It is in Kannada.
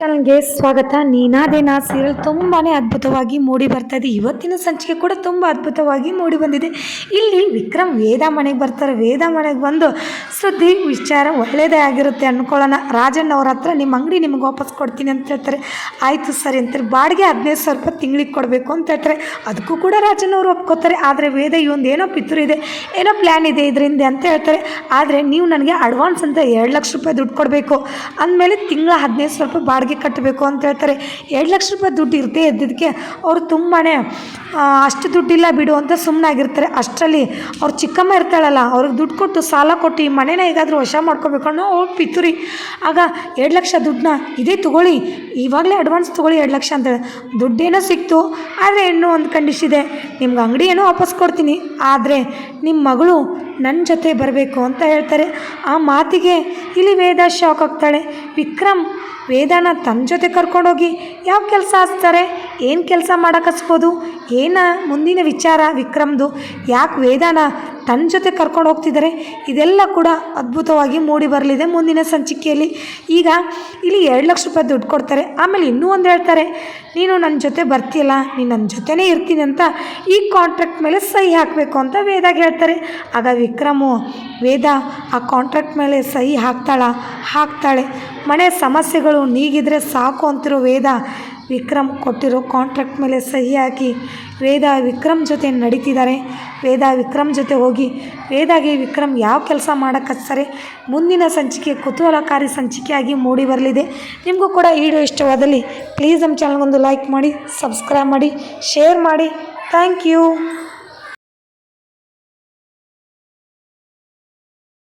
ಚಾನಲ್ಗೆ ಸ್ವಾಗತ. ನೀನಾದೇನಾ ಸೀರಿಯಲ್ ತುಂಬಾ ಅದ್ಭುತವಾಗಿ ಮೂಡಿ ಬರ್ತಾ ಇದೆ ಇವತ್ತಿನ ಸಂಚಿಕೆ ಕೂಡ ತುಂಬ ಅದ್ಭುತವಾಗಿ ಮೂಡಿ ಬಂದಿದೆ. ಇಲ್ಲಿ ವಿಕ್ರಮ್ ವೇದ ಮನೆಗೆ ಬರ್ತಾರೆ. ವೇದ ಮನೆಗೆ ಬಂದು ಸುದ್ದಿ, ವಿಚಾರ ಒಳ್ಳೆಯದೇ ಆಗಿರುತ್ತೆ ಅಂದ್ಕೊಳ್ಳೋಣ ರಾಜಣ್ಣ ಅವ್ರ ಹತ್ರ ನಿಮ್ಮ ಅಂಗಡಿ ನಿಮ್ಗೆ ವಾಪಸ್ ಕೊಡ್ತೀನಿ ಅಂತ ಹೇಳ್ತಾರೆ. ಆಯಿತು ಸರಿ ಅಂತಾರೆ ಬಾಡಿಗೆ ಹದಿನೈದು ಸಾವಿರ ರೂಪಾಯಿ ತಿಂಗಳಿಗೆ ಕೊಡಬೇಕು ಅಂತ ಹೇಳ್ತಾರೆ. ಅದಕ್ಕೂ ಕೂಡ ರಾಜಣ್ಣ ಅವರು ಒಪ್ಕೋತಾರೆ. ಆದರೆ ವೇದ ಇವೊಂದು ಏನೋ ಪಿತೂರು ಇದೆ, ಏನೋ ಪ್ಲ್ಯಾನ್ ಇದೆ ಇದರಿಂದ ಅಂತ ಹೇಳ್ತಾರೆ. ಆದರೆ ನೀವು ನನಗೆ ಅಡ್ವಾನ್ಸ್ ಅಂತ ಎರಡು ಲಕ್ಷ ರೂಪಾಯಿ ದುಡ್ಡು ಕೊಡಬೇಕು. ಅಂದಮೇಲೆ ತಿಂಗಳ ಹದಿನೈದು ಸಾವಿರ ರೂಪಾಯಿ ಬಾಡಿಗೆ ಕಟ್ಟಬೇಕು ಅಂತ ಹೇಳ್ತಾರೆ. ಎರಡು ಲಕ್ಷ ರೂಪಾಯಿ ದುಡ್ಡು ಇರುತ್ತೆ ಇದ್ದಿದ್ದಕ್ಕೆ ಅವರು ತುಂಬಾ ಅಷ್ಟು ದುಡ್ಡಿಲ್ಲ ಬಿಡು ಅಂತ ಸುಮ್ಮನಾಗಿರ್ತಾರೆ ಅಷ್ಟರಲ್ಲಿ ಅವ್ರು ಚಿಕ್ಕಮ್ಮ ಇರ್ತಾಳಲ್ಲ, ಅವ್ರಿಗೆ ದುಡ್ಡು ಕೊಟ್ಟು ಸಾಲ ಕೊಟ್ಟು ಈ ಮನೇನ ಹೇಗಾದರೂ ವಶ ಮಾಡ್ಕೋಬೇಕು ಅನ್ನೋ ಅವ್ರು ಪಿತೂರಿ. ಆಗ ಎರಡು ಲಕ್ಷ ದುಡ್ಡನ್ನ ಇದೇ ತೊಗೊಳ್ಳಿ ಇವಾಗಲೇ ಅಡ್ವಾನ್ಸ್ ತೊಗೊಳ್ಳಿ ಎರಡು ಲಕ್ಷ ಅಂತ ದುಡ್ಡೇನೋ ಸಿಕ್ತು, ಆದರೆ ಇನ್ನೂ ಒಂದು ಕಂಡೀಷನ್ ಇದೆ. ನಿಮ್ಗೆ ಅಂಗಡಿ ಏನೋ ವಾಪಸ್ ಕೊಡ್ತೀನಿ. ಆದರೆ ನಿಮ್ಮ ಮಗಳು ನನ್ನ ಜೊತೆ ಬರಬೇಕು ಅಂತ ಹೇಳ್ತಾರೆ. ಆ ಮಾತಿಗೆ ಇಲ್ಲಿ ವೇದ ಶಾಕ್ ಆಗ್ತಾಳೆ. ವಿಕ್ರಮ್, ವೇದಾನ ತನ್ನ ಜೊತೆ ಕರ್ಕೊಂಡೋಗಿ ಯಾವ ಕೆಲಸ ಹಚ್ತಾರೆ ಏನು ಕೆಲಸ ಮಾಡಕ್ಕೆ ಹಚ್ಬೋದು? ಏನ ಮುಂದಿನ ವಿಚಾರ ವಿಕ್ರಮ್ದು? ಯಾಕೆ ವೇದಾನ ತನ್ನ ಜೊತೆ ಕರ್ಕೊಂಡು ಹೋಗ್ತಿದ್ದಾರೆ. ಇದೆಲ್ಲ ಕೂಡ ಅದ್ಭುತವಾಗಿ ಮೂಡಿ ಬರಲಿದೆ ಮುಂದಿನ ಸಂಚಿಕೆಯಲ್ಲಿ. ಈಗ ಇಲ್ಲಿ ಎರಡು ಲಕ್ಷ ರೂಪಾಯಿ ದುಡ್ಡು ಕೊಡ್ತಾರೆ. ಆಮೇಲೆ ಇನ್ನೂ ಒಂದು ಹೇಳ್ತಾರೆ, ನೀನು ನನ್ನ ಜೊತೆ ಬರ್ತೀಯಲ್ಲ, ನೀನು ನನ್ನ ಜೊತೆನೇ ಇರ್ತೀನಿ ಅಂತ ಈ ಕಾಂಟ್ರಾಕ್ಟ್ ಮೇಲೆ ಸಹಿ ಹಾಕಬೇಕು ಅಂತ ವೇದಾಗ ಹೇಳ್ತಾರೆ. ಆಗ ವಿಕ್ರಮು, ವೇದ, ಆ ಕಾಂಟ್ರಾಕ್ಟ್ ಮೇಲೆ ಸಹಿ ಹಾಕ್ತಾಳ? ಹಾಕ್ತಾಳೆ. ಮನೆ ಸಮಸ್ಯೆಗಳು ನೀಗಿದ್ರೆ ಸಾಕು ಅಂತಿರೋ ವೇದ ವಿಕ್ರಮ್ ಕೊಟ್ಟಿರೋ ಕಾಂಟ್ರಾಕ್ಟ್ ಮೇಲೆ ಸಹಿ ಹಾಕಿ ವೇದ ವಿಕ್ರಮ್ ಜೊತೆ ನಡೀತಿದ್ದಾರೆ. ವೇದ ವಿಕ್ರಮ್ ಜೊತೆ ಹೋಗಿ ವೇದಾಗೆ ವಿಕ್ರಮ್ ಯಾವ ಕೆಲಸ ಮಾಡೋಕ್ಕೆ ಮುಂದಿನ ಸಂಚಿಕೆ, ಕುತೂಹಲಕಾರಿ ಸಂಚಿಕೆಯಾಗಿ ಮೂಡಿ ಬರಲಿದೆ. ನಿಮಗೂ ಕೂಡ ವಿಡಿಯೋ ಇಷ್ಟವಾದಲ್ಲಿ ಪ್ಲೀಸ್ ನಮ್ಮ ಚಾನಲ್ಗೊಂದು ಲೈಕ್ ಮಾಡಿ ಸಬ್ಸ್ಕ್ರೈಬ್ ಮಾಡಿ ಶೇರ್ ಮಾಡಿ. Thank you